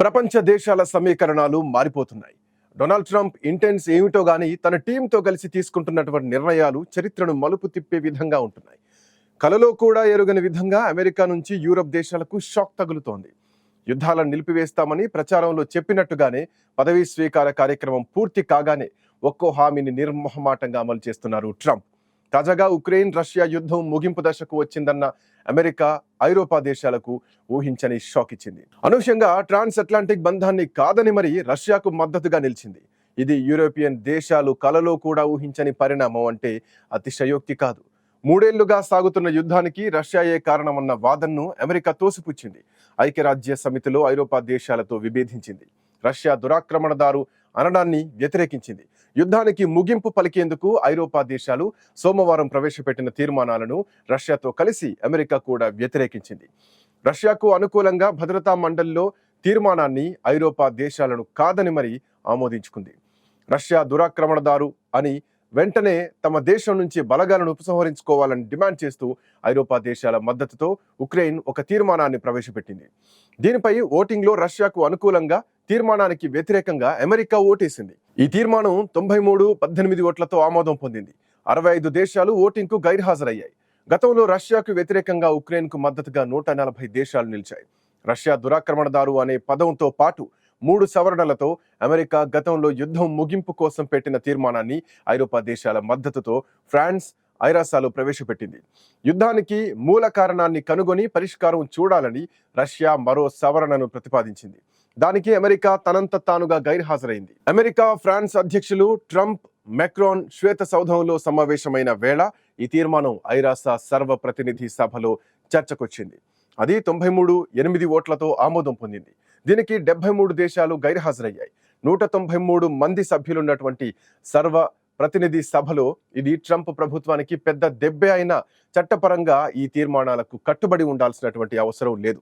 ప్రపంచ దేశాల సమీకరణాలు మారిపోతున్నాయి. డొనాల్డ్ ట్రంప్ ఇంటెన్స్ ఏమిటో గానీ తన టీంతో కలిసి తీసుకుంటున్నటువంటి నిర్ణయాలు చరిత్రను మలుపు తిప్పే విధంగా ఉంటున్నాయి. కలలో కూడా ఎరుగని విధంగా అమెరికా నుంచి యూరప్ దేశాలకు షాక్ తగులుతోంది. యుద్ధాలను నిలిపివేస్తామని ప్రచారంలో చెప్పినట్టుగానే పదవీ స్వీకార కార్యక్రమం పూర్తి కాగానే ఒక్కో హామీని నిర్మోహమాటంగా అమలు చేస్తున్నారు ట్రంప్. తాజాగా ఉక్రెయిన్ రష్యా యుద్ధం ముగింపు దశకు వచ్చిందన్న అమెరికా ఐరోపా దేశాలకు ఊహించని షాక్ ఇచ్చింది. అనూహ్యంగా ట్రాన్స్ అట్లాంటిక్ బంధాన్ని కాదని మరి రష్యాకు మద్దతుగా నిలిచింది. ఇది యూరోపియన్ దేశాలు కలలో కూడా ఊహించని పరిణామం అంటే అతిశయోక్తి కాదు. మూడేళ్ళుగా సాగుతున్న యుద్ధానికి రష్యాయే కారణమన్న వాదనను అమెరికా తోసిపుచ్చింది. ఐక్యరాజ్య సమితిలో ఐరోపా దేశాలతో విభేదించింది. రష్యా దురాక్రమణదారు అనడాన్ని వ్యతిరేకించింది. యుద్ధానికి ముగింపు పలికేందుకు ఐరోపా దేశాలు సోమవారం ప్రవేశపెట్టిన తీర్మానాలను రష్యాతో కలిసి అమెరికా కూడా వ్యతిరేకించింది. రష్యాకు అనుకూలంగా భద్రతా మండలిలో తీర్మానాన్ని ఐరోపా దేశాలను కాదని మరి ఆమోదించుకుంది. రష్యా దురాక్రమణదారు అని వెంటనే తమ దేశం నుంచి బలగాలను ఉపసంహరించుకోవాలని డిమాండ్ చేస్తూ ఐరోపా దేశాల మద్దతుతో ఉక్రెయిన్ ఒక తీర్మానాన్ని ప్రవేశపెట్టింది. దీనిపై ఓటింగ్లో రష్యాకు అనుకూలంగా తీర్మానానికి వ్యతిరేకంగా అమెరికా ఓటేసింది. ఈ తీర్మానం తొంభై మూడు పద్దెనిమిది ఓట్లతో ఆమోదం పొందింది. అరవై ఐదు దేశాలు ఓటింగ్కు గైర్హాజరయ్యాయి. గతంలో రష్యాకు వ్యతిరేకంగా ఉక్రెయిన్కు మద్దతుగా నూట నలభై దేశాలు నిలిచాయి. రష్యా దురాక్రమణదారు అనే పదంతో పాటు మూడు సవరణలతో అమెరికా గతంలో యుద్ధం ముగింపు కోసం పెట్టిన తీర్మానాన్ని ఐరోపా దేశాల మద్దతుతో ఫ్రాన్స్ ఐరాసాలో ప్రవేశపెట్టింది. యుద్ధానికి మూల కారణాన్ని కనుగొని పరిష్కారం చూడాలని రష్యా మరో సవరణను ప్రతిపాదించింది. దానికి అమెరికా తనంత తానుగా గైర్హాజరైంది. అమెరికా ఫ్రాన్స్ అధ్యక్షులు ట్రంప్ మెక్రాన్ శ్వేత సౌధంలో సమావేశమైన వేళ ఈ తీర్మానం ఐరాస సర్వప్రతినిధి సభలో చర్చకొచ్చింది. అది తొంభై మూడు ఎనిమిది ఓట్లతో ఆమోదం పొందింది. దీనికి డెబ్బై మూడు దేశాలు గైర్హాజరయ్యాయి. నూట తొంభై మూడు మంది సభ్యులున్నటువంటి సర్వ ప్రతినిధి సభలో ఇది ట్రంప్ ప్రభుత్వానికి పెద్ద దెబ్బే అయిన చట్టపరంగా ఈ తీర్మానాలకు కట్టుబడి ఉండాల్సినటువంటి అవసరం లేదు.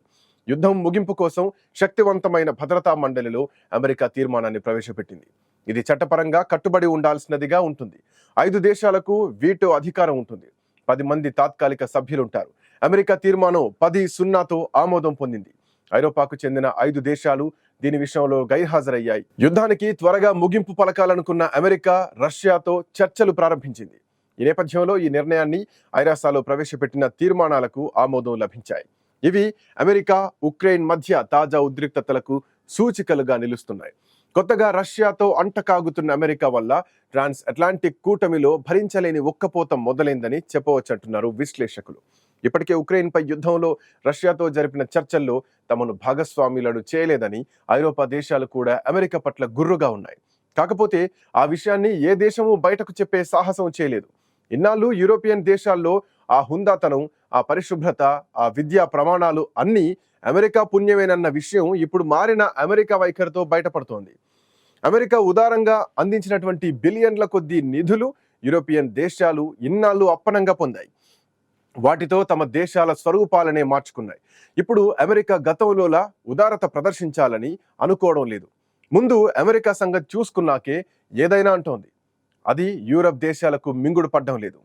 యుద్ధం ముగింపు కోసం శక్తివంతమైన భద్రతా మండలిలో అమెరికా తీర్మానాన్ని ప్రవేశపెట్టింది. ఇది చట్టపరంగా కట్టుబడి ఉండాల్సినదిగా ఉంటుంది. ఐదు దేశాలకు వీటో అధికారం ఉంటుంది. పది మంది తాత్కాలిక సభ్యులుంటారు. అమెరికా తీర్మానం పది సున్నాతో ఆమోదం పొందింది. ఐరోపాకు చెందిన ఐదు దేశాలు దీని విషయంలో గైర్హాజరయ్యాయి. యుద్ధానికి త్వరగా ముగింపు పలకాలనుకున్న అమెరికా రష్యాతో చర్చలు ప్రారంభించింది. ఈ నేపథ్యంలో ఈ నిర్ణయాన్ని ఐరాసాలో ప్రవేశపెట్టిన తీర్మానాలకు ఆమోదం లభించాయి. ఇవి అమెరికా ఉక్రెయిన్ మధ్య తాజా ఉద్రిక్తతలకు సూచికలుగా నిలుస్తున్నాయి. కొత్తగా రష్యాతో అంటకాగుతున్న అమెరికా వల్ల ట్రాన్స్ అట్లాంటిక్ కూటమిలో భరించలేని ఒక్కపోతం మొదలైందని చెప్పవచ్చంటున్నారు విశ్లేషకులు. ఇప్పటికే ఉక్రెయిన్పై యుద్ధంలో రష్యాతో జరిపిన చర్చల్లో తమను భాగస్వాములను చేయలేదని ఐరోపా దేశాలు కూడా అమెరికా పట్ల గుర్రుగా ఉన్నాయి. కాకపోతే ఆ విషయాన్ని ఏ దేశము బయటకు చెప్పే సాహసం చేయలేదు. ఇన్నాళ్ళు యూరోపియన్ దేశాల్లో ఆ హుందాతనం ఆ పరిశుభ్రత ఆ విద్యా ప్రమాణాలు అన్నీ అమెరికా పుణ్యమేనన్న విషయం ఇప్పుడు మారిన అమెరికా వైఖరితో బయటపడుతోంది. అమెరికా ఉదారంగా అందించినటువంటి బిలియన్ల కొద్దీ నిధులు యూరోపియన్ దేశాలు ఇన్నాళ్ళు అప్పనంగా పొందాయి. వాటితో తమ దేశాల స్వరూపాలనే మార్చుకున్నాయి. ఇప్పుడు అమెరికా గతంలోలా ఉదారత ప్రదర్శించాలని అనుకోవడం లేదు. ముందు అమెరికా సంగతి చూసుకున్నాకే ఏదైనా అంటోంది. అది యూరప్ దేశాలకు మింగుడు పడ్డం లేదు.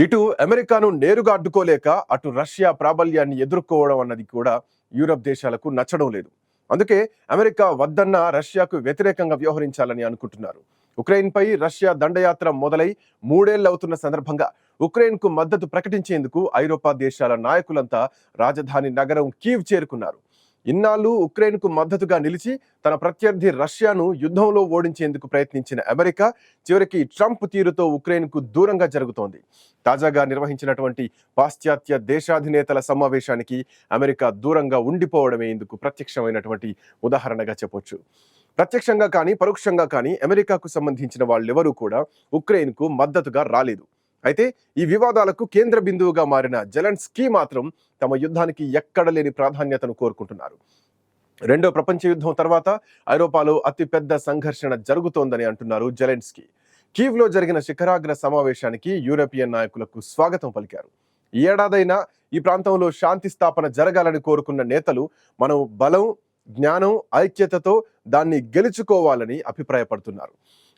ఇటు అమెరికాను నేరుగా అడ్డుకోలేక అటు రష్యా ప్రాబల్యాన్ని ఎదుర్కోవడం అన్నది కూడా యూరప్ దేశాలకు నచ్చడం లేదు. అందుకే అమెరికా వద్దన్న రష్యాకు వ్యతిరేకంగా వ్యవహరించాలని అనుకుంటున్నారు. ఉక్రెయిన్పై రష్యా దండయాత్ర మొదలై మూడేళ్ళవుతున్న సందర్భంగా ఉక్రెయిన్కు మద్దతు ప్రకటించేందుకు ఐరోపా దేశాల నాయకులంతా రాజధాని నగరం కీవ్ చేరుకున్నారు. ఇన్నాళ్ళు ఉక్రెయిన్కు మద్దతుగా నిలిచి తన ప్రత్యర్థి రష్యాను యుద్ధంలో ఓడించేందుకు ప్రయత్నించిన అమెరికా చివరికి ట్రంప్ తీరుతో ఉక్రెయిన్కు దూరంగా జరుగుతోంది. తాజాగా నిర్వహించినటువంటి పాశ్చాత్య దేశాధినేతల సమావేశానికి అమెరికా దూరంగా ఉండిపోవడమే ఇందుకు ప్రత్యక్షమైనటువంటి ఉదాహరణగా చెప్పొచ్చు. ప్రత్యక్షంగా కానీ పరోక్షంగా కానీ అమెరికాకు సంబంధించిన వాళ్ళెవరూ కూడా ఉక్రెయిన్కు మద్దతుగా రాలేదు. అయితే ఈ వివాదాలకు కేంద్ర బిందువుగా మారిన జెలెన్స్కీ మాత్రం తమ యుద్ధానికి ఎక్కడ లేని ప్రాధాన్యతను కోరుకుంటున్నారు. రెండో ప్రపంచ యుద్ధం తర్వాత ఐరోపాలో అతిపెద్ద సంఘర్షణ జరుగుతోందని అంటున్నారు జెలెన్స్కీ. కీవ్లో జరిగిన శిఖరాగ్ర సమావేశానికి యూరోపియన్ నాయకులకు స్వాగతం పలికారు. ఈ ఏడాదైనా ఈ ప్రాంతంలో శాంతి స్థాపన జరగాలని కోరుకున్న నేతలు మనం బలం జ్ఞానం ఐక్యతతో దాన్ని గెలుచుకోవాలని అభిప్రాయపడుతున్నారు.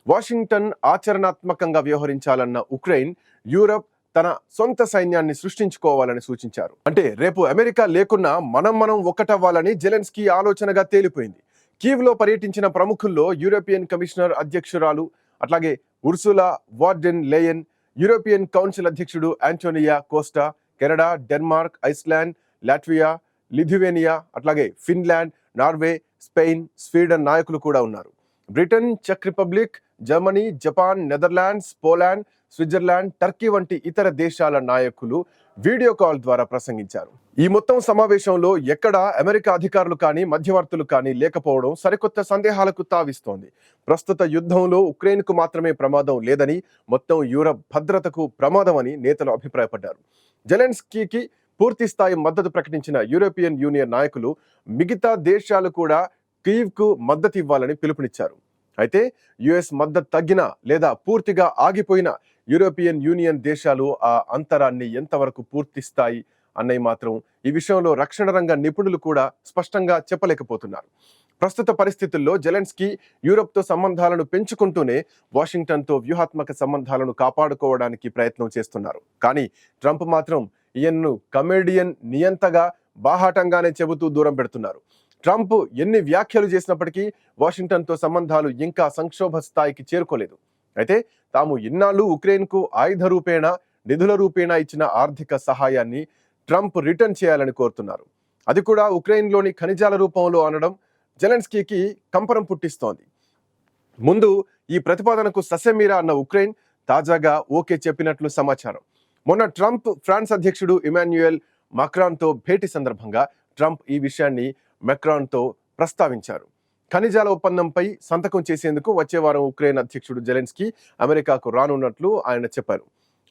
వాషింగ్టన్ ఆచరణాత్మకంగా వ్యవహరించాలన్న ఉక్రెయిన్ యూరప్ తన సొంత సైన్యాన్ని సృష్టించుకోవాలని సూచించారు. అంటే రేపు అమెరికా లేకున్నా మనం మనం ఒక్కటవ్వాలని జెలెన్స్కీ ఆలోచనగా తేలిపోయింది. కీవ్లో పర్యటించిన ప్రముఖుల్లో యూరోపియన్ కమిషనర్ అధ్యక్షురాలు అట్లాగే ఉర్సులా వార్డెన్ లేయన్ యూరోపియన్ కౌన్సిల్ అధ్యక్షుడు Antonio Costa Canada Denmark Iceland Latvia Lithuania అట్లాగే ఫిన్లాండ్ నార్వే స్పెయిన్ స్వీడన్ నాయకులు కూడా ఉన్నారు. Britain check Republic Germany Japan Netherlands Poland Switzerland Turkey వంటి ఇతర దేశాల నాయకులు వీడియో కాల్ ద్వారా ప్రసంగించారు. ఈ మొత్తం సమావేశంలో ఎక్కడ అమెరికా అధికారులు కానీ మధ్యవర్తులు కానీ లేకపోవడం సరికొత్త సందేహాలకు తావిస్తోంది. ప్రస్తుత యుద్ధంలో ఉక్రెయిన్కు మాత్రమే ప్రమాదం లేదని మొత్తం యూరప్ భద్రతకు ప్రమాదమని నేతలు అభిప్రాయపడ్డారు. జెలెన్స్కీకి పూర్తిస్థాయి మద్దతు ప్రకటించిన యూరోపియన్ యూనియన్ నాయకులు మిగతా దేశాలు కూడా కీవ్కు మద్దతు ఇవ్వాలని పిలుపునిచ్చారు. అయితే యుఎస్ మద్దతు తగ్గిన లేదా పూర్తిగా ఆగిపోయిన యూరోపియన్ యూనియన్ దేశాలు ఆ అంతరాన్ని ఎంతవరకు పూర్తిస్తాయి అన్నవి మాత్రం ఈ విషయంలో రక్షణ రంగ నిపుణులు కూడా స్పష్టంగా చెప్పలేకపోతున్నారు. ప్రస్తుత పరిస్థితుల్లో జెలెన్స్కీ యూరప్తో సంబంధాలను పెంచుకుంటూనే వాషింగ్టన్తో వ్యూహాత్మక సంబంధాలను కాపాడుకోవడానికి ప్రయత్నం చేస్తున్నారు. కానీ ట్రంప్ మాత్రం ఈయన్ను కమేడియన్ నియంతగా బాహాటంగానే చెబుతూ దూరం పెడుతున్నారు. ట్రంప్ ఎన్ని వ్యాఖ్యలు చేసినప్పటికీ వాషింగ్టన్తో సంబంధాలు ఇంకా సంక్షోభ స్థాయికి చేరుకోలేదు. అయితే తాము ఇన్నాళ్ళు ఉక్రెయిన్కు ఆయుధ రూపేణ నిధుల రూపేణా ఇచ్చిన ఆర్థిక సహాయాన్ని ట్రంప్ రిటర్న్ చేయాలని కోరుతున్నారు. అది కూడా ఉక్రెయిన్లోని ఖనిజాల రూపంలో అనడం జెలెన్స్కీకి కంపరం పుట్టిస్తోంది. ముందు ఈ ప్రతిపాదనకు ససెమీరా అన్న ఉక్రెయిన్ తాజాగా ఓకే చెప్పినట్లు సమాచారం. మొన్న ట్రంప్ ఫ్రాన్స్ అధ్యక్షుడు ఇమాన్యుయల్ మక్రాన్తో భేటీ సందర్భంగా ట్రంప్ ఈ విషయాన్ని మెక్రాన్తో ప్రస్తావించారు. ఖనిజాల ఒప్పందంపై సంతకం చేసేందుకు వచ్చే వారం ఉక్రెయిన్ అధ్యక్షుడు జెలెన్స్కీ అమెరికాకు రానున్నట్లు ఆయన చెప్పారు.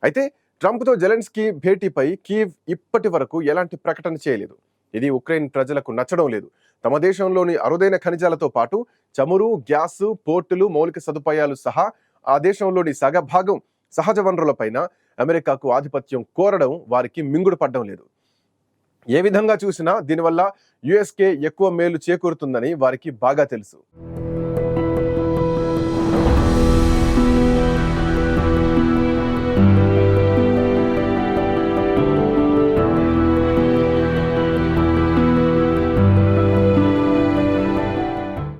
అయితే ట్రంప్తో జెలెన్స్కీ భేటీపై కీవ్ ఇప్పటి వరకు ఎలాంటి ప్రకటన చేయలేదు. ఇది ఉక్రెయిన్ ప్రజలకు నచ్చడం లేదు. తమ దేశంలోని అరుదైన ఖనిజాలతో పాటు చమురు గ్యాస్ పోర్టులు మౌలిక సదుపాయాలు సహా ఆ దేశంలోని సగభాగం సహజ వనరులపైన అమెరికాకు ఆధిపత్యం కోరడం వారికి మింగుడు పడ్డం లేదు. ఏ విధంగా చూసినా దీనివల్ల యుఎస్కే ఎక్కువ మేలు చేకూరుతుందని వారికి బాగా తెలుసు.